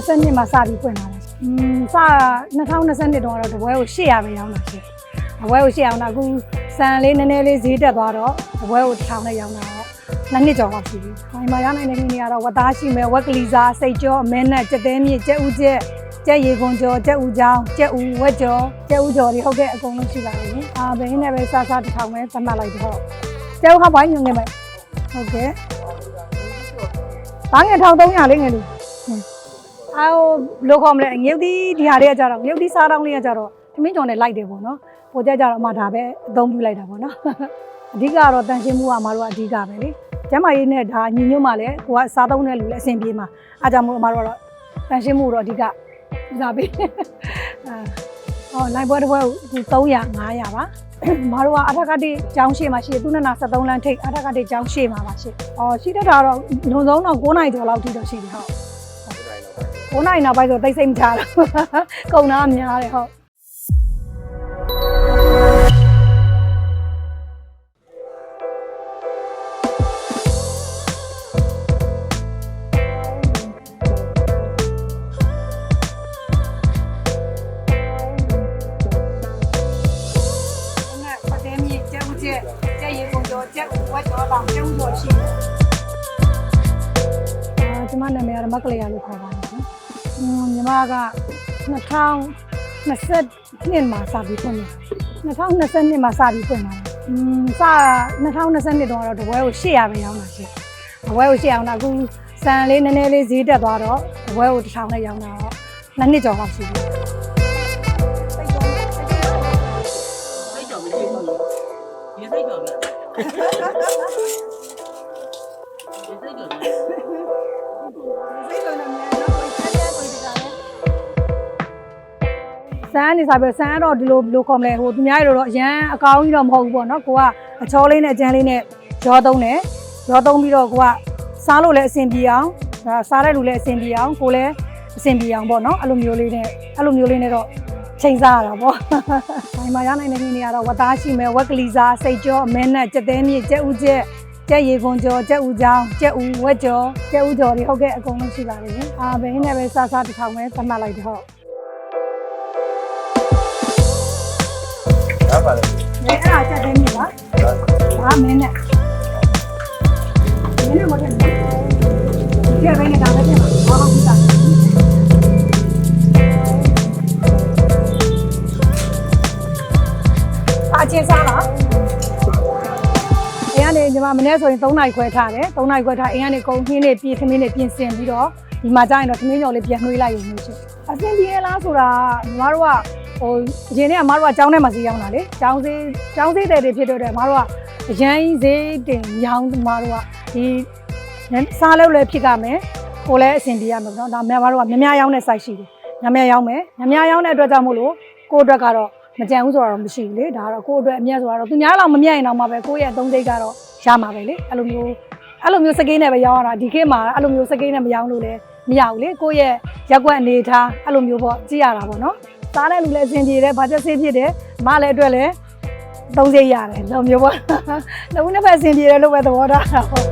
2020မှာစပြီးဖွင့်လာတယ်။อืมစ2020တုန်းကတော့တပွဲကို800ပဲရောင်းတာရှင်။တပွဲကို800ရောင်းတာအခုစံလေးနည်းနည်းလေးဈေးတက်သွားတော့တပွဲကို1000နဲ့ရောင်းတာတော့နှစ်နှစ်ကျော်လောက်ရှိပြီ။ဒီမှာရောင်းနိုင်တဲ့နေ့ကတော့ဝတ်သားရှိမယ်ဝက်ကလီစာစိတ်ကြောအမဲနဲ့ကြက်သေးမြင့်ကြက်ဥကျက်ကြက်ရီကွန်ကျော်ကြက်ဥချောင်းကြက်ဥဝက်ကျော်ကြက်ဥကျော်တွေဟုတ်ကဲ့အကုန်လုံးရှိပါတယ်ရှင်။အာဘယ်နဲ့ပဲစားစားတစ်ထောင်ပဲသတ်မှတ်လိုက်တော့ကြက်ဥခါပိုင်းညုံနေမယ်။ဟုတ်ကဲ့။ဘာငယ်1300လေးငယ်လေး။ အာဟိုလိုခေါ်မလဲငရုတ်သီးဒီဟာတွေကကြတော့ငရုတ်သီးစားတောင်းလေးကကြတော့သမင်းကျော်နဲ့လိုက်တယ်ပေါ့နော်။ပိုကြကြတော့မှဒါပဲအသုံးပြုလိုက်တာပေါ့နော်။အဓိကကတော့တန်ရှင်းမှုကမတို့ကအဓိကပဲလေကျမ်းမာရေးနဲ့ဒါညီညွတ်မှလည်းကိုကစားသုံးတဲ့လူလည်းအဆင်ပြေမှာအားကြောင့်မို့အမတို့ကတော့တန်ရှင်းမှုတော့အဓိကဦးစားပေးအဲဟောနိုင်ပွဲတစ်ပွဲကို300 500ပါမတို့ကအထက်ကတိကျောင်းရှိမှာရှိတယ်သူနနာ73လမ်းထိပ်အထက်ကတိကျောင်းရှိမှာပါရှိ။အော်ရှိတတ်တာတော့လုံဆုံးတော့9နိုင်ကျော်လောက်ထိတော့ရှိတယ်ဟုတ်။ 9နိုင်နောက်ပိုင်းဆိုတိတ်စိတ်မချတာကုန်တာများတယ်ဟုတ်ကျမနာမည်ကတော့မကလေးရလို့ခေါ်ပါ ညီမက2020မှာစပြီးဖွင့်တယ်။2020မှာစပြီးဖွင့်လာတယ်။အင်းစ2020တုန်းကတော့တပွဲကို800ပဲရောင်းတာရှိ။တပွဲကို800ရောင်းတာအခုစံလေးနည်းနည်းလေးဈေးတက်သွားတော့တပွဲကို1000နဲ့ရောင်းတာတော့နှစ်နှစ်ကျော်လောက်ရှိပြီ။စိတ်ကြော်မကြည့်ဘူးဒီစိတ်ကြော်မြတ်ဒီစိတ်ကြော်မြ တ်စမ်းနေစားပဲစမ်းတော့ဒီလိုဘယ်လိုခေါ်မလဲဟိုသူများတွေတော့အရန်အကောင်းကြီးတော့မဟုတ်ဘူးပေါ့နော်ကိုကအချောလေးနဲ့အကျန်းလေးနဲ့ရောသုံးတယ်ရောသုံးပြီးတော့ကိုကစားလို့လည်းအဆင်ပြေအောင်ဒါစားတဲ့လူလည်းအဆင်ပြေအောင်ကိုလည်းအဆင်ပြေအောင်ပေါ့နော်အဲ့လိုမျိုးလေးနဲ့အဲ့လိုမျိုးလေးနဲ့တော့ချိန်စားရတာပေါ့ဒီမှာရနိုင်တဲ့နေ့တွေကတော့ဝတ်သားရှိမယ်ဝက်ကလီစာစိတ်ကြောအမဲနဲ့ကြက်သေးမြင့်ကြက်ဥကျက်ကြက်ရီကွန်ကျော်ကြက်ဥချောင်းကြက်ဥဝက်ကျော်ကြက်ဥကျော်တွေဟုတ်ကဲ့အကုန်လုံးရှိပါတယ်ရှင်အာဘယ်နဲ့ပဲစားစားတစ်ထောင်ပဲသတ်မှတ်လိုက်တော့ ပါလေ။အဲအဲ့ဒါချက်သိမ်းပြီလား။ဒါမင်းနဲ့။မင်းနဲ့မထင်ဘူး။ဒီကဘယ်နဲ့ဒါပဲထင်ပါ။ဘာမှမဖြစ်တာ။အချင်းစားလား။အိမ်ကနေညီမမနေ့ဆိုရင်3နာရီခွဲထားတယ်3နာရီခွဲထားအိမ်ကနေကုန်ခင်းနေပြင်ခင်းနေပြင်ဆင်ပြီးတော့ဒီမှာကျရင်တော့သမင်းကျော်လေးပြန်နှွေးလိုက်ရုံမျိုးချင်းအဆင်ပြေလားဆိုတာညီမတို့က ဟိုအရင်ကညီမတို့ကကျောင်းထဲမှာဈေးရောက်တာလေကျောင်းဈေးကျောင်းဈေးတဲ့တွေဖြစ်တော့တယ်ညီမတို့ကအရန်ဈေးတင်ရောင်းညီမတို့ကဒီစားလို့လည်းဖြစ်ကြမယ်ကိုလည်းအဆင်ပြေရမယ်နော်ဒါညီမတို့ကမြများရောင်းတဲ့ site ရှိတယ်ညများရောင်းမယ်ညများရောင်းတဲ့အတွက်ကြောင့်မို့လို့ကိုယ့်အတွက်ကတော့မကြံဘူးဆိုတော့မရှိဘူးလေဒါကတော့ကိုယ့်အတွက်အမြတ်ဆိုတော့သူများလောက်မမြတ်ရင်တော့မှပဲကိုယ့်ရဲ့အသုံးစိတ်ကတော့ရမှာပဲလေအဲ့လိုမျိုးအဲ့လိုမျိုးစကိန်းနဲ့ပဲရောင်းရတာဒီခေတ်မှာအဲ့လိုမျိုးစကိန်းနဲ့မရောင်းလို့လည်းမရဘူးလေကိုယ့်ရဲ့ရက်ွက်အနေထားအဲ့လိုမျိုးပေါ့ကြည့်ရတာပေါ့နော် စားတဲ့လူလည်းအဆင်ပြေတယ်ဘာချက်ဆေးဖြစ်တယ်မလည်းအတွက်လည်းသုံးစိတ်ရတယ်လိုမျိုးပေါ့နှစ်ဦးနှစ်ဖက်အဆင်ပြေတယ်လို့ပဲသဘောထားတာဟုတ်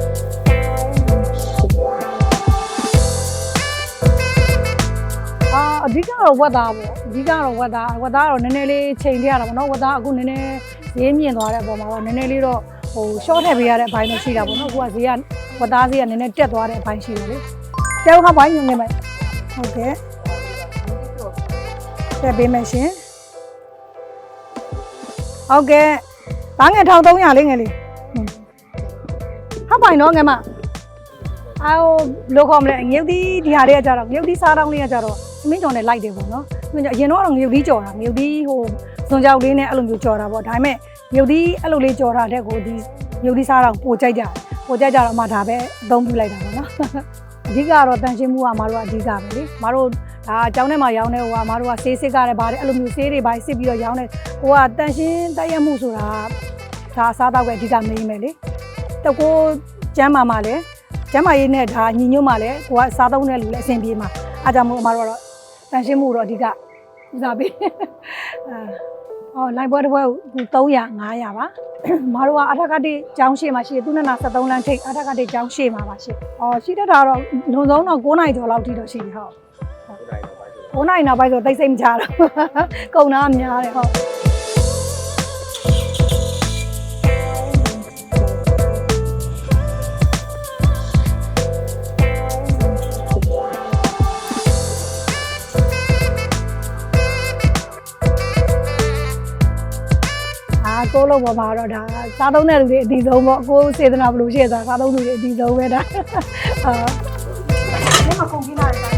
အာအဓိကတော့ဝက်သားပေါ့အဓိကတော့ဝက်သားဝက်သားကတော့နည်းနည်းလေးချိန်ထည့်ရတာပေါ့နော်ဝက်သားအခုနည်းနည်းဈေးမြင့်သွားတဲ့အပေါ်မှာတော့နည်းနည်းလေးတော့ဟို short ထည့်ပေးရတဲ့အပိုင်းတော့ရှိတာပေါ့နော်အခုကဈေးကဝက်သားဈေးကနည်းနည်းတက်သွားတဲ့အပိုင်းရှိတယ်လေကျဲခါပိုင်းညနေမယ်ဟုတ်ကဲ့ တက်ပေးမယ်ရှင်ဟုတ်ကဲ့ဘာငယ်1300လေးငယ်လေးဟုတ်ပိုင်းတော့ငယ်မအာဟိုလိုခေါ်မလဲငရုတ်သီးဒီဟာတွေကကြတော့ငရုတ်သီးစားတောင်းလေးကကြတော့သမင်းကြော်နဲ့လိုက်တယ်ပေါ့နော်သမင်းကြော်အရင်တော့ငရုတ်သီးကြော်တာငရုတ်သီးဟိုစွန်ကြောက်လေးနဲ့အဲ့လိုမျိုးကြော်တာပေါ့ဒါပေမဲ့ငရုတ်သီးအဲ့လိုလေးကြော်တာတဲ့ကိုဒီငရုတ်သီးစားတောင်းပိုကြိုက်ကြတယ်ပိုကြိုက်ကြတော့မှဒါပဲအသုံးပြုလိုက်တာပေါ့နော်အဓိကတော့တန်ရှင်းမှုကမတို့ကအဓိကပဲလေမတို့ ဒါအကြောင်းထဲမှာရောင်းနေဟိုကမတို့ကဆေးစစ်ကြတယ်ပါတယ်အဲ့လိုမျိုးဆေးတွေပိုင်းစစ်ပြီးတော့ရောင်းနေဟိုကတန်ရှင်းတိုက်ရက်မှုဆိုတာဒါအစားတော့ပဲအဓိကမင်းပဲလေတကိုးကျမ်းမာမှလည်းကျမ်းမာရေးနဲ့ဒါညီညွတ်မှလည်းကိုကစားသုံးတဲ့လူလည်းအဆင်ပြေမှာအားကြောင့်မို့အမတို့ကတော့တန်ရှင်းမှုတော့အဓိကဦးစားပေးအာဟောလိုက်ပွဲတစ်ပွဲကို300 500ပါမတို့ကအထက်ကတိကျောင်းရှိမှာရှိတယ်သူနနာ73လမ်းထိပ်အထက်ကတိကျောင်းရှိမှာပါရှိ။အော်ရှိတတ်တာတော့လုံဆုံးတော့9နိုင်ကျော်လောက်ထိတော့ရှိပြီဟုတ် 9နိုင်နောက်ပိုင်းဆိုတိတ်စိတ်မချတော့ကုံနာများတယ်ဟုတ်အာကိုလုံးပေါ်မှာတော့ဒါစားသုံးတဲ့လူတွေအတီဆုံးပေါ့ကိုစေတနာဘယ်လိုရှိရတာစားသုံးလူတွေအတီဆုံးပဲဒါအာဒီမှာကုန်ပြလာတယ်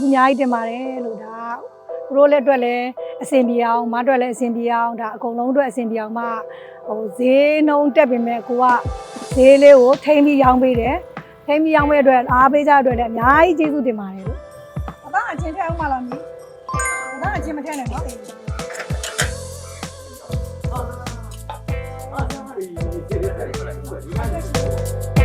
ဇူးအများကြီးတင်ပါတယ်လို့ဒါသူတို့လည်းအတွက်လည်းအဆင်ပြေအောင်မအတွက်လည်းအဆင်ပြေအောင်ဒါအကုန်လုံးအတွက်အဆင်ပြေအောင်မှဟိုဈေးနှုန်းတက်ပေမဲ့ကိုကဈေးလေးကိုထိမ့်ပြီးရောင်းပေးတယ်ထိမ့်ပြီးရောင်းပေးအတွက်အားပေးကြအတွက်လည်းအများကြီးကျေးဇူးတင်ပါတယ်လို့အသားအချင်းထက်အောင်မလားမင်းအသားအချင်းမထက်နဲ့နော်အာအာဒီဒီဒီဒီ